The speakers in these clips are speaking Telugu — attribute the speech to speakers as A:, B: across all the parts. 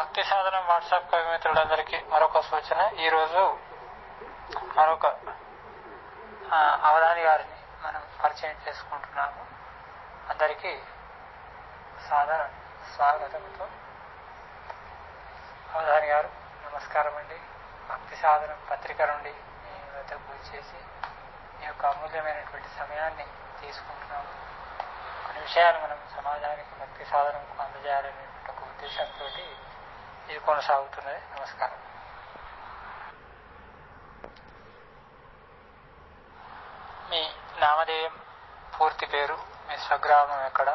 A: భక్తి సాధనం వాట్సాప్ కవి మిత్రులందరికీ మరొక సూచన. ఈరోజు మరొక అవధాని గారిని మనం పరిచయం చేసుకుంటున్నాము. అందరికీ సాధారణ స్వాగతంతో. అవధాని గారు నమస్కారం అండి. భక్తి సాధనం పత్రిక నుండి మీ వద్దకు చేసి మీ యొక్క అమూల్యమైనటువంటి సమయాన్ని తీసుకుంటున్నాము. కొన్ని విషయాలు మనం సమాజానికి భక్తి సాధనకు అందజేయాలనేటువంటి ఒక ఉద్దేశంతో ఇది కొనసాగుతున్నది నమస్కారం మీ నామధేయం పూర్తి పేరు మీ స్వగ్రామం ఎక్కడ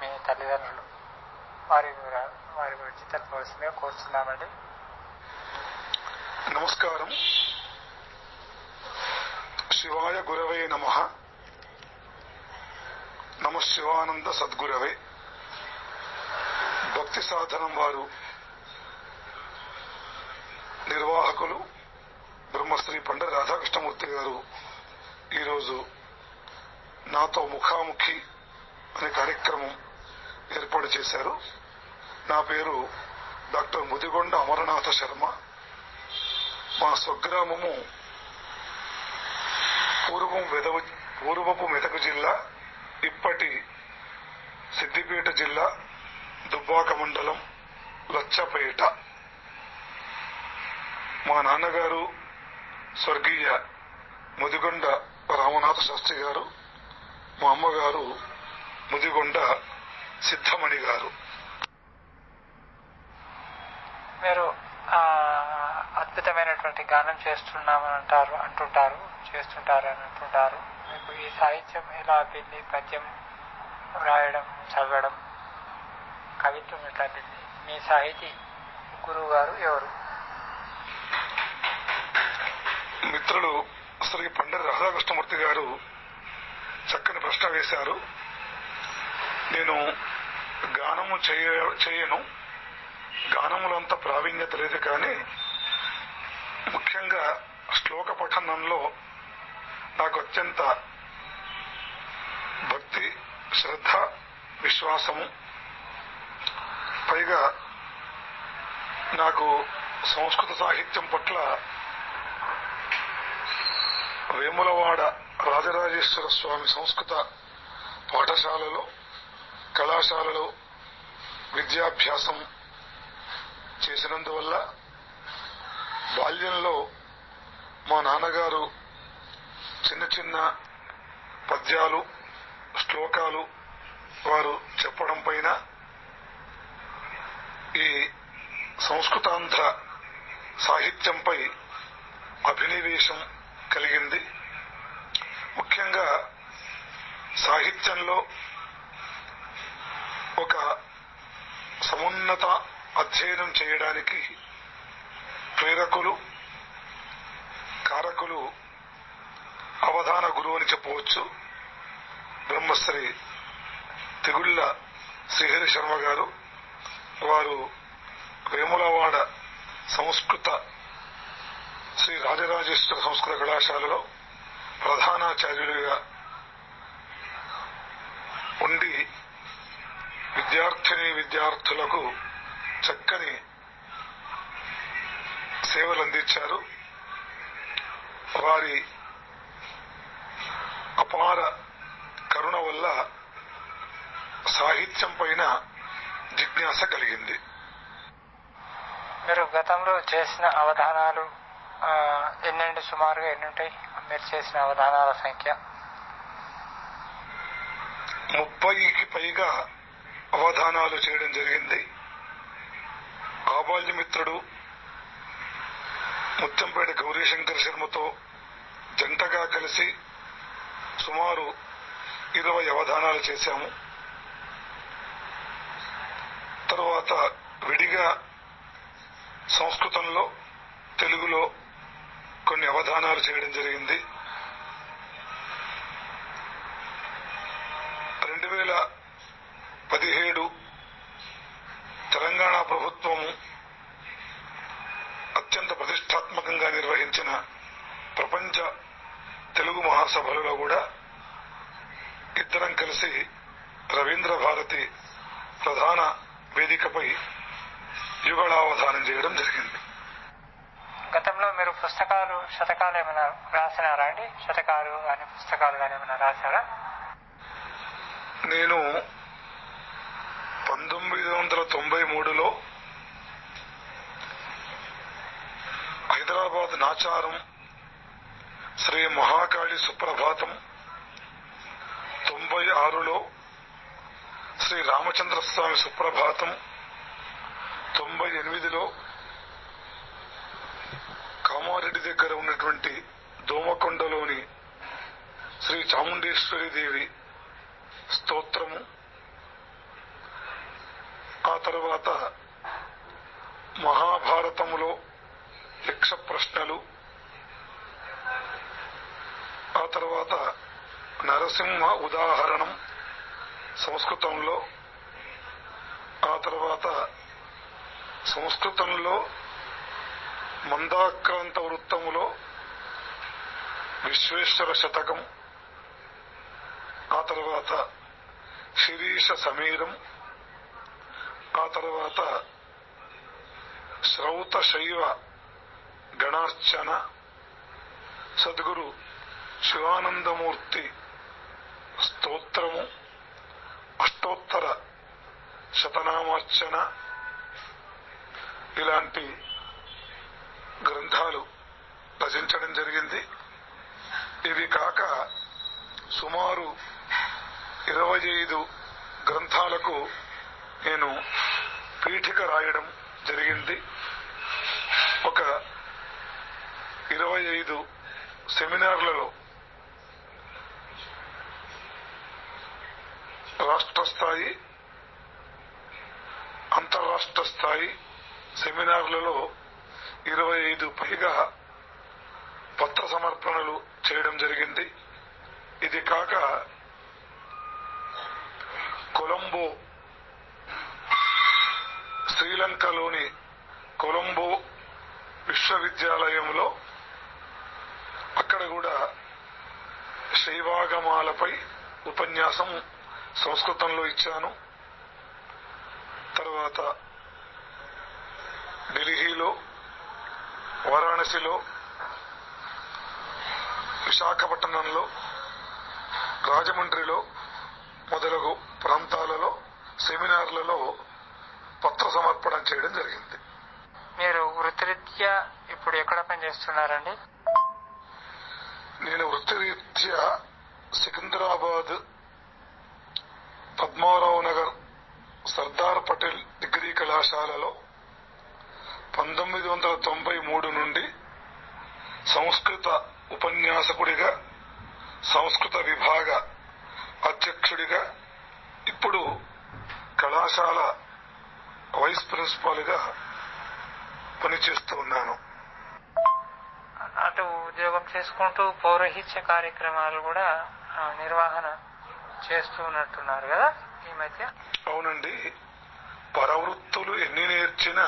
A: మీ తల్లిదండ్రులు వారి వివరాలు వారి గురించి తెలుపవలసిందిగా కోరుతున్నామండి
B: నమస్కారం శివాయ గురవే నమ నమ శివానంద సద్గురవే భక్తి సాధనం వారు నిర్వాహకులు బ్రహ్మశ్రీ పండ రాధాకృష్ణమూర్తి గారు ఈరోజు నాతో ముఖాముఖి అనే కార్యక్రమం ఏర్పాటు చేశారు. నా పేరు డాక్టర్ ముదిగొండ అమరనాథ శర్మ. మా స్వగ్రామము పూర్వం వెదవ పూర్వపు మెదక జిల్లా ఇప్పటి సిద్దిపేట జిల్లా దుబ్బాక మండలం లచ్చపేట. మా నాన్నగారు స్వర్గీయ ముదిగొండ రామనాథ శాస్త్రి గారు మా అమ్మగారు ముదిగొండ సిద్ధమణి గారు.
A: మీరు అద్భుతమైనటువంటి గానం చేస్తున్నామని అంటారు అంటుంటారు చేస్తుంటారు అని అంటుంటారు. మీకు ఈ సాహిత్యం ఎలా అబ్బింది పద్యం రాయడం చదవడం కవిత్వం ఎట్లా అబ్బింది మీ సాహితీ గురువు గారు ఎవరు?
B: మిత్రులు శ్రీ పండరి రాధాకృష్ణమూర్తి గారు చక్కని ప్రశ్న వేశారు. నేను గానము చేయ చేయను. గానములో అంత ప్రావీణ్యత లేదు కానీ ముఖ్యంగా శ్లోక పఠనంలో నాకు అత్యంత భక్తి శ్రద్ధ విశ్వాసము. పైగా నాకు సంస్కృత సాహిత్యం పట్ల వేములవాడ రాజరాజేశ్వర స్వామి సంస్కృత పాఠశాలలో కళాశాలలో విద్యాభ్యాసం చేసినందువల్ల బాల్యంలో మా నాన్నగారు చిన్న చిన్న పద్యాలు శ్లోకాలు వారు చెప్పడం పైన ఈ సంస్కృతాంధ్ర సాహిత్యంపై అభినివేశం కలిగింది. ముఖ్యంగా సాహిత్యంలో ఒక సమున్నత అధ్యయనం చేయడానికి ప్రేరకులు కారకులు అవధాన గురువు అని చెప్పవచ్చు. బ్రహ్మశ్రీ తిగుళ్ళ శ్రీహరి శర్మ గారు వారు వేములవాడ సంస్కృత శ్రీ రాజరాజేశ్వర సంస్కృత కళాశాలలో ప్రధానాచార్యులుగా ఉండి విద్యార్థిని విద్యార్థులకు చక్కని సేవలు అందించారు. వారి అపార కరుణ వల్ల సాహిత్యం పైన జిజ్ఞాస కలిగింది.
A: మీరు గతంలో చేసిన అవధానాలు ఎన్నండి సుమారుగా ఎన్ని ఉంటాయి మీరు చేసిన అవధానాల సంఖ్య.
B: ముప్పైకి పైగా అవధానాలు చేయడం జరిగింది. కాబాల్యమిత్రుడు ముత్తంపేట గౌరీశంకర్ శర్మతో జంటగా కలిసి సుమారు ఇరవై అవధానాలు చేశాము. తరువాత విడిగా సంస్కృతంలో తెలుగులో కొన్ని అవధానాలు చేయడం జరిగింది. రెండు వేల పదిహేడు తెలంగాణ ప్రభుత్వము అత్యంత ప్రతిష్టాత్మకంగా నిర్వహించిన ప్రపంచ తెలుగు మహాసభలలో కూడా ఇద్దరం కలిసి రవీంద్ర భారతి ప్రధాన వేదికపై యుగళావధానం చేయడం జరిగింది.
A: గతంలో మీరు పుస్తకాలు శతకాలు ఏమైనా రాసినారా అండి? శతకాలు కానీ పుస్తకాలు కానీ ఏమైనా రాశారా?
B: నేను పంతొమ్మిది వందల తొంభై మూడులో హైదరాబాద్ నాచారం శ్రీ మహాకాళి సుప్రభాతం తొంభై ఆరులో శ్రీ రామచంద్రస్వామి సుప్రభాతం తొంభై ఎనిమిదిలో కామారెడ్డి దగ్గర ఉన్నటువంటి దోమకొండలోని శ్రీ చాముండేశ్వరి దేవి స్తోత్రము. ఆ తర్వాత మహాభారతములో యక్ష ప్రశ్నలు. ఆ తర్వాత నరసింహ ఉదాహరణం సంస్కృతంలో. ఆ తర్వాత సంస్కృతంలో మందాక్రాంత వృత్తములో విశ్వేశ్వర శతకం ఆ తర్వాత శిరీష సమీరం ఆ తర్వాత శ్రౌత శైవ గణార్చన సద్గురు శివానందమూర్తి స్తోత్రము అష్టోత్తర శతనామార్చన ఇలాంటి గ్రంథాలు రచించడం జరిగింది. ఇవి కాక సుమారు ఇరవై ఐదు గ్రంథాలకు నేను పీఠిక రాయడం జరిగింది. ఒక ఇరవై ఐదు సెమినార్లలో రాష్ట్ర స్థాయి అంతర్రాష్ట్ర స్థాయి సెమినార్లలో ఇరవై ఐదు పైగా పత్ర సమర్పణలు చేయడం జరిగింది. ఇది కాక కొలంబో శ్రీలంకలోని కొలంబో విశ్వవిద్యాలయంలో అక్కడ కూడా శైవాగమాలపై ఉపన్యాసం సంస్కృతంలో ఇచ్చాను. తర్వాత ఢిల్లీలో వారాణసిలో విశాఖపట్నంలో రాజమండ్రిలో మొదలగు ప్రాంతాలలో సెమినార్లలో పత్ర సమర్పణ చేయడం జరిగింది.
A: మీరు వృత్తిరీత్యా ఇప్పుడు ఎక్కడ పనిచేస్తున్నారండి?
B: నేను వృత్తిరీత్యా సికింద్రాబాద్ పద్మారావు నగర్ సర్దార్ పటేల్ డిగ్రీ కళాశాలలో పంతొమ్మిది వందల తొంభై మూడు నుండి సంస్కృత ఉపన్యాసకుడిగా సంస్కృత విభాగ అధ్యక్షుడిగా ఇప్పుడు కళాశాల వైస్ ప్రిన్సిపాల్గా పనిచేస్తూ ఉన్నాను.
A: అటు ఉద్యోగం చేసుకుంటూ పౌరహిత్య కార్యక్రమాలు కూడా ఆ, నిర్వహణ చేస్తూ ఉన్నట్టున్నారు కదా ఈ మధ్య?
B: అవునండి. పరవృత్తులు ఎన్ని నేర్చినా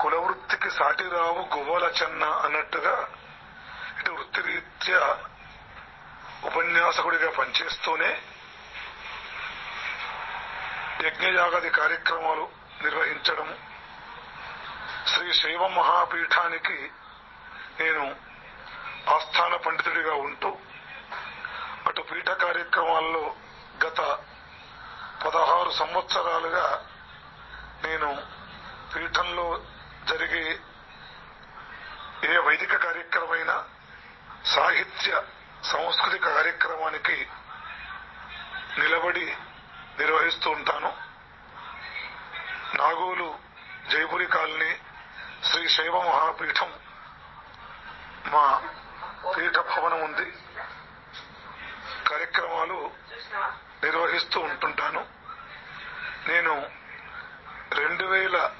B: కులవృత్తికి సాటి రావు గువ్వల చెన్న అన్నట్టుగా ఇటు వృత్తిరీత్యా ఉపన్యాసకుడిగా పనిచేస్తూనే యజ్ఞయాగాది కార్యక్రమాలు నిర్వహించడం. శ్రీ శైవ మహాపీఠానికి నేను ఆస్థాన పండితుడిగా ఉంటూ అటు పీఠ కార్యక్రమాల్లో గత పదహారు సంవత్సరాలుగా నేను పీఠంలో జరిగే ఏ వైదిక కార్యక్రమమైన సాహిత్య సాంస్కృతిక కార్యక్రమానికి నిలబడి నిర్వహిస్తూ ఉంటాను. నాగోలు జైపురి కాలనీ శ్రీ శైవ మహాపీఠం మా పీఠ భవనం ఉంది. కార్యక్రమాలు నిర్వహిస్తూ ఉంటుంటాను. నేను రెండు వేల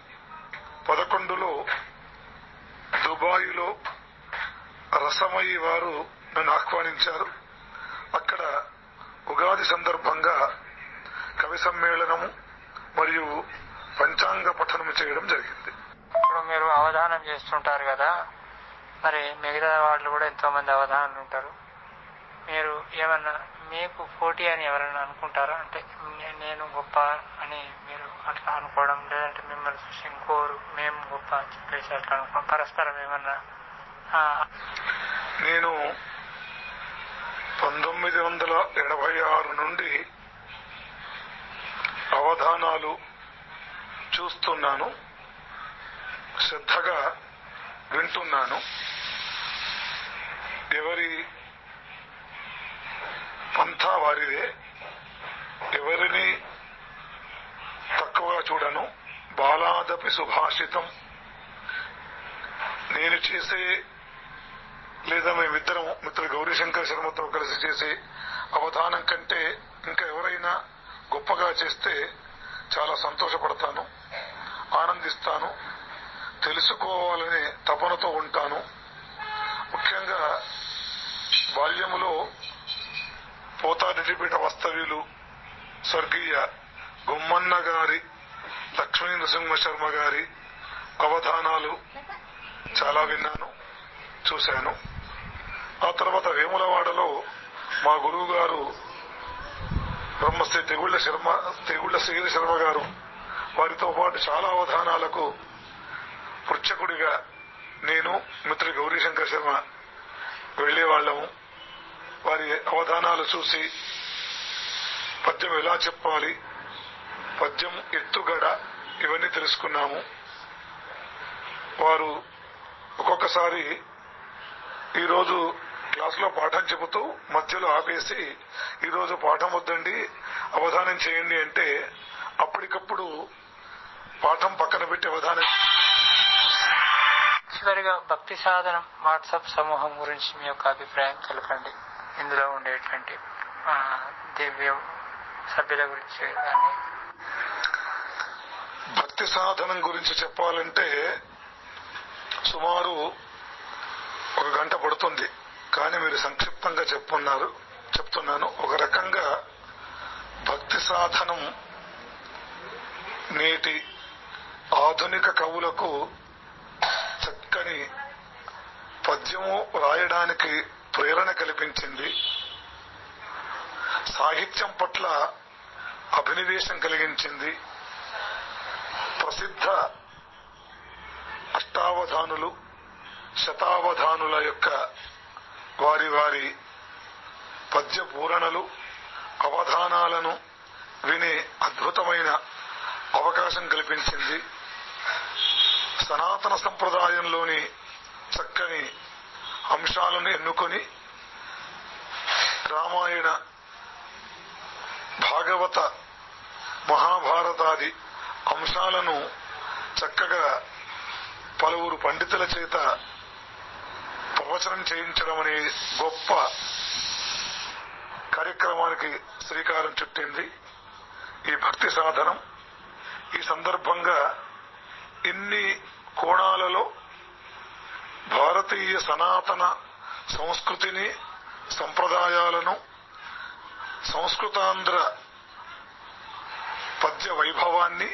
B: పదకొండులో దుబాయ్లో రసమయ్యి వారు నన్ను ఆహ్వానించారు. అక్కడ ఉగాది సందర్భంగా కవి సమ్మేళనము మరియు పంచాంగ పఠనం చేయడం జరిగింది.
A: ఇప్పుడు మీరు అవధానం చేస్తుంటారు కదా మరి మిగతా వాళ్ళు కూడా ఎంతో మంది అవధానాలు ఉంటారు. మీరు ఏమన్నా మీకు పోటీ అని ఎవరైనా అనుకుంటారా? అంటే నేను గొప్ప అని మీరు అట్లా అనుకోవడం లేదంటే మిమ్మల్ని చూసి ఇంకోరు మేము గొప్ప అని చెప్పేసి అట్లా అనుకోవడం. పరస్పరం ఏమన్నా?
B: నేను పంతొమ్మిది వందల ఎనభై ఆరు నుండి అవధానాలు చూస్తున్నాను శ్రద్ధగా వింటున్నాను. ఎవరి అంతా వారిదే. ఎవరిని తక్కువగా చూడను. బాలాదపి సుభాషితం. నేను చేసే లేదా మేమిద్దరం మిత్రుడు గౌరీశంకర్ శర్మతో కలిసి చేసే అవధానం కంటే ఇంకా ఎవరైనా గొప్పగా చేస్తే చాలా సంతోషపడతాను ఆనందిస్తాను తెలుసుకోవాలనే తపనతో ఉంటాను. ముఖ్యంగా బాల్యములో పోతారెడ్డిపేట వస్తవ్యులు స్వర్గీయ గుమ్మన్న గారి లక్ష్మీ నృసింహ శర్మ గారి అవధానాలు చాలా విన్నాను చూశాను. ఆ తర్వాత వేములవాడలో మా గురువు గారు బ్రహ్మశ్రీ తెగుళ్ళ శర్మ తెగుళ్ళ శ్రీల శర్మ గారు వారితో పాటు చాలా అవధానాలకు పృచ్చకుడిగా నేను మిత్ర గౌరీశంకర్ శర్మ వెళ్ళేవాళ్ళము వారి అవధానాలు చూసి పద్యం ఎలా చెప్పాలి? పద్యం ఎత్తుగడ ఇవన్నీ తెలుసుకున్నాము. వారు ఒక్కొక్కసారి ఈరోజు క్లాసులో పాఠం చెబుతూ మధ్యలో ఆపేసి ఈరోజు పాఠం వద్దండి అవధానం చేయండి అంటే అప్పటికప్పుడు పాఠం పక్కన పెట్టి అవధానం
A: చివరిగా భక్తి సాధనం వాట్సాప్ సమూహం గురించి మీ యొక్క అభిప్రాయం తెలపండి. ఇందులో ఉండేటువంటి దివ్య సభ్యుల గురించి కానీ.
B: భక్తి సాధనం గురించి చెప్పాలంటే సుమారు ఒక గంట పడుతుంది. కానీ మీరు సంక్షిప్తంగా చెప్పున్నారు చెప్తున్నాను. ఒక రకంగా భక్తి సాధనం నేటి ఆధునిక కవులకు చక్కని పద్యము రాయడానికి ప్రేరణ కల్పించింది. సాహిత్యం పట్ల అభినివేశం కలిగించింది. ప్రసిద్ధ అష్టావధానులు శతావధానుల యొక్క వారి వారి పద్య పూరణలు అవధానాలను వినే అద్భుతమైన అవకాశం కల్పించింది. సనాతన సంప్రదాయంలోని చక్కని అంశాలను ఎన్నుకొని రామాయణ భాగవత మహాభారతాది అంశాలను చక్కగా పలువురు పండితుల చేత ప్రవచనం చేయించడం అనే గొప్ప కార్యక్రమానికి శ్రీకారం చుట్టింది. ఈ భక్తి సాధనం ఈ సందర్భంగా ఇన్ని కోణాలలో భారతీయ సనాతన సంస్కృతిని సంప్రదాయాలను సంస్కృతాంధ్ర పద్య వైభవాన్ని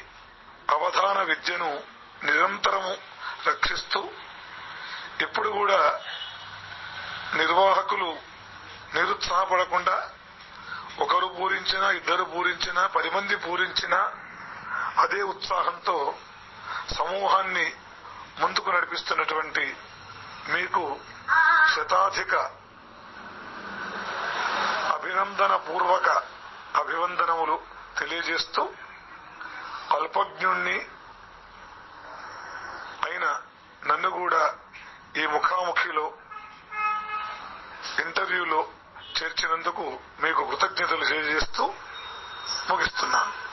B: అవధాన విద్యను నిరంతరము రక్షిస్తూ ఎప్పుడు కూడా నిర్వాహకులు నిరుత్సాహపడకుండా ఒకరు పూరించినా ఇద్దరు పూరించినా పది మంది పూరించినా అదే ఉత్సాహంతో సమూహాన్ని ముందుకు నడిపిస్తున్నటువంటి మీకు శతాధిక అభినందన పూర్వక అభివందనములు తెలియజేస్తూ అల్పజ్ఞుణ్ణి అయిన నన్ను కూడా ఈ ముఖాముఖిలో ఇంటర్వ్యూలో చేర్చినందుకు మీకు కృతజ్ఞతలు తెలియజేస్తూ ముగిస్తున్నాను.